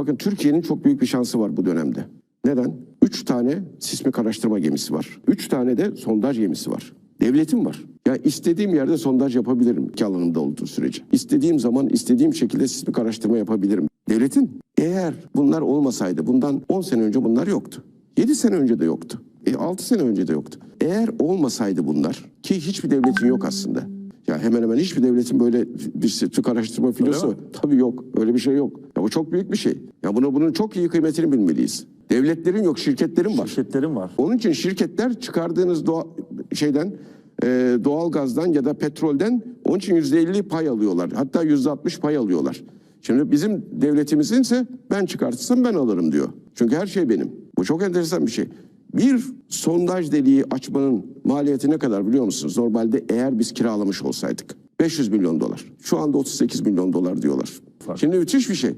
Bakın Türkiye'nin çok büyük bir şansı var bu dönemde. Neden? Üç tane sismik araştırma gemisi var. Üç tane de sondaj gemisi var. Devletim var. Ya istediğim yerde sondaj yapabilirim ki alanımda olduğu sürece. İstediğim zaman istediğim şekilde sismik araştırma yapabilirim. Devletin eğer bunlar olmasaydı bundan 10 sene önce bunlar yoktu. 7 sene önce de yoktu. E 6 sene önce de yoktu. Eğer olmasaydı bunlar ki hiçbir devletin yok aslında. Ya hemen hemen hiçbir devletin böyle bir sismik araştırma filosu tabii yok. Öyle bir şey yok. Ya bu çok büyük bir şey. Ya bunu bunun çok iyi kıymetini bilmeliyiz. Devletlerin yok, şirketlerin var. Şirketlerim var. Onun için şirketler çıkardığınız doğa, şeyden e, doğal gazdan ya da petrolden onun için yüzde elli pay alıyorlar. Hatta yüzde altmış pay alıyorlar. Şimdi bizim devletimizin ise ben çıkartırsam ben alırım diyor. Çünkü her şey benim. Bu çok enteresan bir şey. Bir sondaj deliği açmanın maliyeti ne kadar biliyor musunuz? Normalde eğer biz kiralamış olsaydık. 500 milyon dolar. Şu anda 38 milyon dolar diyorlar. Şimdi müthiş bir şey.